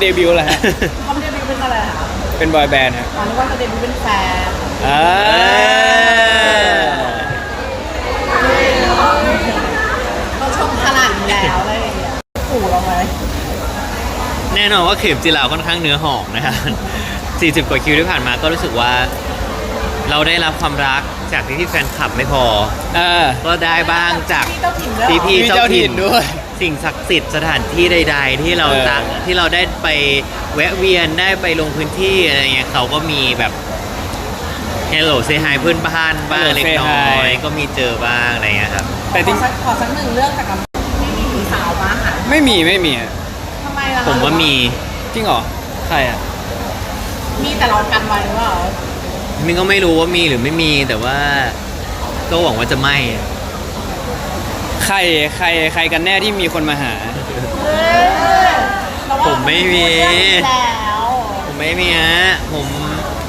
เดบิวต์แหละฮะเขาเดบิวต์เป็นอะไรคะเป็นบอยแบนด์ฮะอ๋อนึกว่าจะเดบิวต์เป็นแฟนอ่าเราชมขนาดนี้แล้วอะไรอย่างเงี้ยขู่เราไหมแน่นอนว่าเข็มจีราค่อนข้างเนื้อหอมนะครับ 40 กว่าคิวที่ผ่านมาก็รู้สึกว่า เราได้รับความรักจากพี่ๆแฟนคลับไม่พออ่าก็ได้บ้างจากพี่เจ้าถิ่นด้วยเหรอ พี่มีๆเจ้าเจ้าถิ่ถิ่นนด้วย สิ่งศักดิ์สิทธิ์สถานที่ใด ๆ ที่เราเออจะที่เราได้ไปแวะเวียนได้ไปลงพื้นที่อะไรเงี้ยเขาก็มีแบบ Hello say hi เพื่อนบ้านบ้าง Hello เล็ก say น้อ hi ยก็มีเจอบ้างอะไรเงี้ยครับ แต่ขจริองสักขอสักหนึ่งเรื่องจากกับไม่มีหญิงสาวมาหาไม่มีไม่มีอะทำไมล่ะคะผมว่ามีจริงเหรอใครอะมีแต่เรากันไว้หรือเปล่า มินก็ไม่รู้ว่ามีหรือไม่มีแต่ว่า ก็หวังว่าจะไม่ ใครใครใครกันแน่ที่มีคนมาหาเออเราว่าผมไม่มีเรื่องนี้แล้วผมไม่มีฮะผม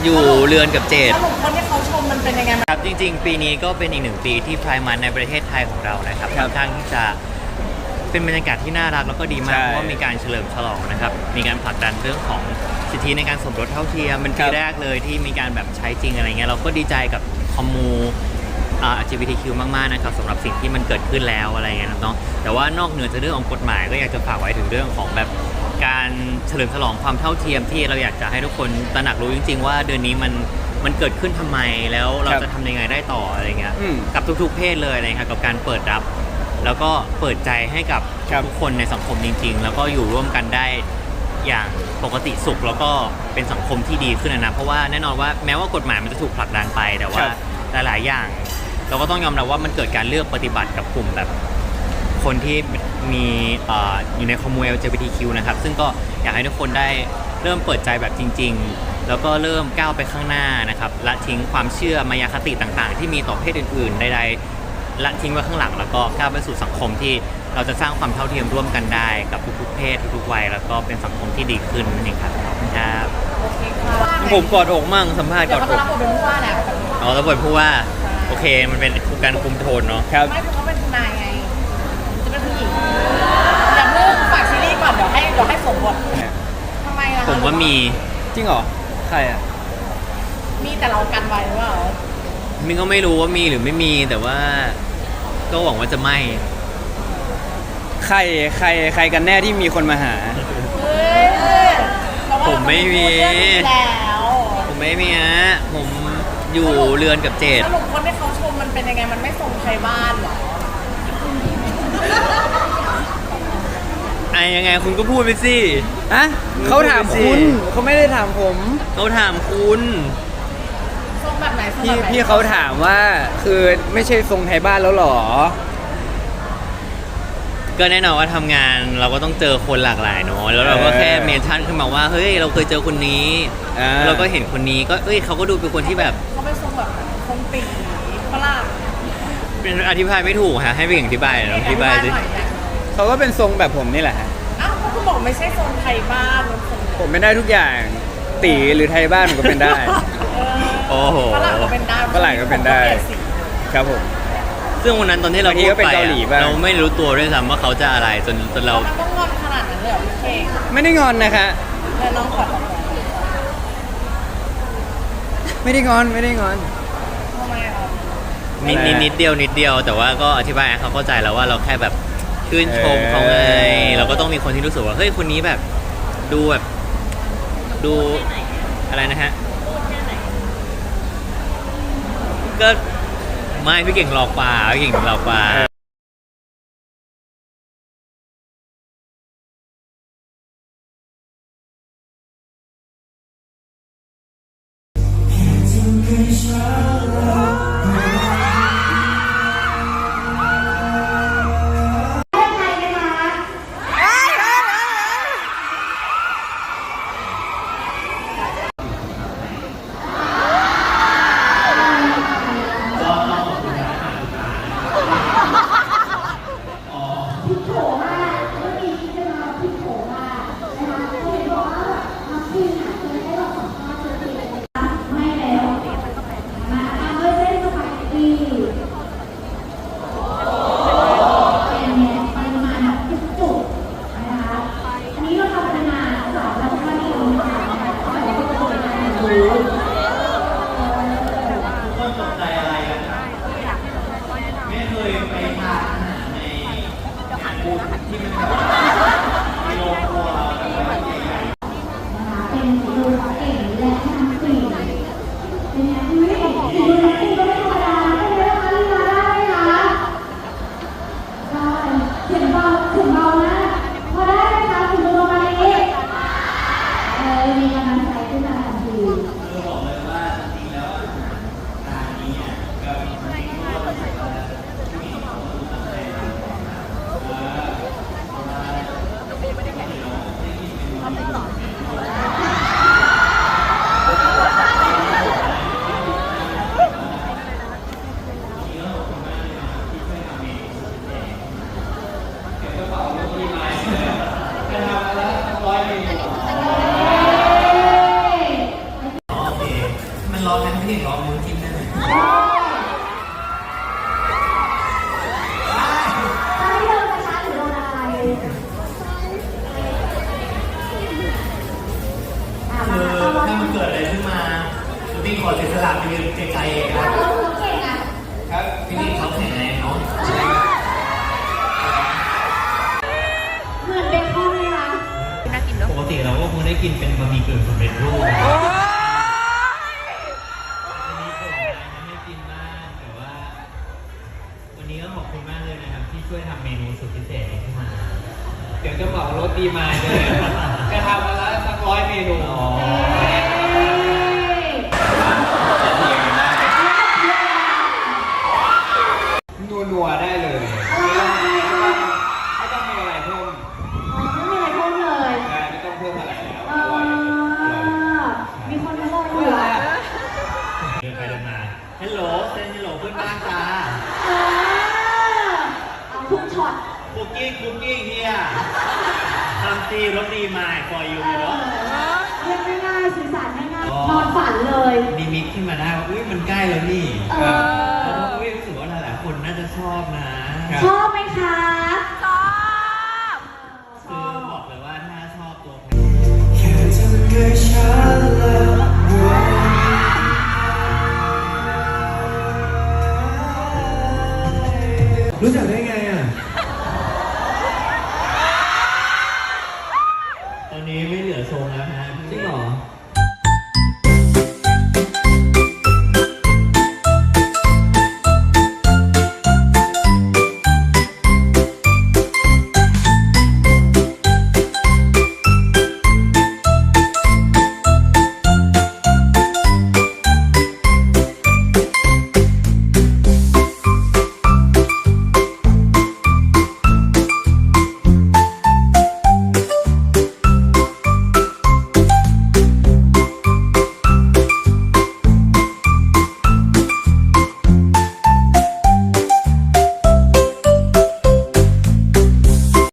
อยู่เรือนกับเจด สรุปคนที่เขาชมมันเป็นยังไงบ้างครับจริงๆ ปีนี้ก็เป็นอีกหนึ่งปีที่พรายมันในประเทศไทยของเรานะครับครัค่บอนข้างที่จะเป็นบรรยากาศที่น่ารักแล้วก็ดีมากใช่เพราะว่ามีการเฉลิมฉลองนะครับมีการผลักดันเรื่องของสิทธิในการสมรสเท่าเทียมเป็นครัปีบแรกเลยที่มีการแบบใช้จริงอะไรเงี้ยเราก็ดีใจกับคอมมูอ่า LGBTQ มากๆนะครับสำหรับสิ่งที่มันเกิดขึ้นแล้วอะไรเงี้ยเนาะแต่ว่านอกเหนือจากเรื่องของกฎหมายก็อยากจะฝากไว้ถึงเรื่องของแบบการเฉลิมฉลองความเท่าเทียมที่เราอยากจะให้ทุกคนตระหนักรู้จริง ๆ ว่าเดือนนี้มันมันเกิดขึ้นทำไมแล้วเราครับจะทำยังไงได้ต่ออะไรเงี้ยอืมกับทุกๆเพศเลยนะครับกับการเปิดรับ แล้วก็เปิดใจให้กับครับทุกคนในสังคมจริง ๆ แล้วก็อยู่ร่วมกันได้อย่างปกติสุขแล้วก็เป็นสังคมที่ดีขึ้นนะเพราะว่าแน่นอนว่าแม้ว่ากฎหมายมันจะถูกผลักดันไปแต่ว่าหลายๆอย่าง เราก็ต้องยอมรับว่ามันเกิดการเลือกปฏิบัติกับกลุ่มแบบ คนที่มีเอ่ออยู่ในคอมมูน LGBTQ นะครับ ซึ่งก็อยากให้ทุกคนได้เริ่มเปิดใจแบบจริง ๆ แล้วก็เริ่มก้าวไปข้างหน้านะครับละทิ้งความเชื่อมายาคติต่างๆ ที่มีต่อเพศอื่นๆใดๆละทิ้งไว้ข้างหลังแล้วก็ก้าวไปสู่สังคมที่เราจะสร้างความเท่าเทียมร่วมกันได้กับทุกๆเพศทุกๆวัยแล้วก็เป็นสังคมที่ดีขึ้นนั่นเองครับขอบคุณครับโอเคค่ะผมกอดอกมั่งสัมภาษณ์กเดี๋ยอวดเขาอจะกรับบทเป็นผู้ว่าแหละอ๋อแล้วบทพูดว่า โอเค มันเป็นการคุมโทนเนาะครับ ไม่เพราะเขาเป็นทนายไงจะเป็นผู้หญิงอย่าเพิ่งฝากซีรีส์ก่อนเดี๋ยวให้เดี๋ยวให้สมบททำไมล่ะคะผมว่ามีจริงเหรอ ใครอะ มีแต่เรากันไว้หรือเปล่ามินก็ไม่รู้ว่ามีหรือไม่มีแต่ว่า ก็หวังว่าจะไม่ ใคร ใคร ใครกันแน่ที่มีคนมาหา เฮ้ยเราว่าผมไม่มีเราต้องพูดเรื่องนี้แล้ว ผมไม่มีฮะผม อยู่เรือนกับเจดสรุปคนที่เขาชมมันเป็นยังไงมันไม่ส่งใครบ้านเหรอไอ้ยังไงคุณก็พูดไปสิอะเขาถามคุณเขาไม่ได้ถามผมเขาถามคุณส่งแบบไหนส่งพี่แบบไหนพี่เขาถามว่าคือไม่ใช่ทรงไทยบ้านแล้วเหรอ ก็แน่นอนว่าทำงานเราก็ต้องเจอคนหลากหลายเนอะแล้วเราก็เออแค่เมนชั่นขึ้นมาว่าเฮ้ยเราเคยเจอคนนี้อ่า เราก็เห็นคนนี้ก็เอ้ยเขาก็ดูเป็นคนที่แบบเขาไปส่งแบบคงตีฝรั่งเป็นอธิบายไม่ถูกฮะให้ไปอธิบายหน่อยอธิบายสิ หน่อยเนี่ยเขาก็เป็นทรงแบบผมนี่แหละฮะอ้าวก็คุณบอกไม่ใช่โซนไทยบ้านมันทรงผมเป็นได้ทุกอย่างตีหรือไทยบ้านผมก็เป็นได้โอ้โห ฝรั่งก็เป็นได้ฝรั่งก็เป็นได้สี ครับผม ซึ่งวันนั้นตอนที่เราบางทีพูดก็เป็นไปเกาหลีอะบ้างเราไม่รู้ตัวด้วยซ้ำว่าเขาจะอะไรจนจนเรา มันต้องงอนขนาดนั้นเลยเหรอพี่เคไม่ได้งอนนะคะ แล้วน้องขอทำไมไม่ได้งอนไม่ได้งอน ทำไมอะนิดอะไรนิดอะนิดเดียวนิดเดียว แต่ว่าก็อธิบายให้เขาเข้าใจแล้วว่าเราแค่แบบชื่นชมเขาไงเออเราก็ต้องมีคนที่รู้สึกว่าเฮ้ยคนนี้แบบ ดูแบบ ดูอะไรนะฮะก็ ไม่พี่เก่งหลอกปลาพี่เก่งหลอกปลา มันร้อนนะพี่ร้อนมือกินได้ไหมถ้าไม่โดนกระชากหรือโดนอะไรอะคืมาอเข้ามาถ้ามันเกิดอะไรขึ้นมาพี่ขอเสียสละไปยืนไกลๆเองครับเราเราเก่งอะครับพี่นี่เขาแข็งแรงเนาะเหมือนเบคอนเลยนะน่ากินเนาะปกติเราก็คงได้กินเป็นบะหมี่กึ่งสำเร็จรูป ช่วยทำเมนูสุดพิเศษนี้ขึ้นมาเดี๋ยวจะเหมารถดีมาเลยจะทำมาแล้วสักร้อยเมนูอ๋อนัวนัวๆได้เลยไม่ต้องไม่ต้องมีอะไรเพิ่ม อ๋อไม่มีอะไรเพิ่มเลย ใช่ไม่ต้องเพิ่มอะไรแล้ว เอ อร่อยอร่อย อมีคนมาบอกอยู่อะ เดินไปเดินมาฮัลโหลเซนฮัลโหลเพื่อนบ้านจ้า เออเอาทุกช็อต คุกกี้คุกกี้เฮีย ทำตีรถดีมา for you เอเนาะเรียกง่ายๆสื่อสารง่ายๆนอนฝันเลย นิมิตขึ้นมาได้ว่าอุ้ยมันใกล้แล้วนี่เออ แล้วก็อุ้ยรู้สึกว่าหลายๆคนน่าจะชอบนะชอบไหมคะ ชอบชคือบบอกเลยว่าถ้าชอบตัวเพรู้จักได้ไงอะตอนนี้ไม่เหลือทรงแล้วนะจริง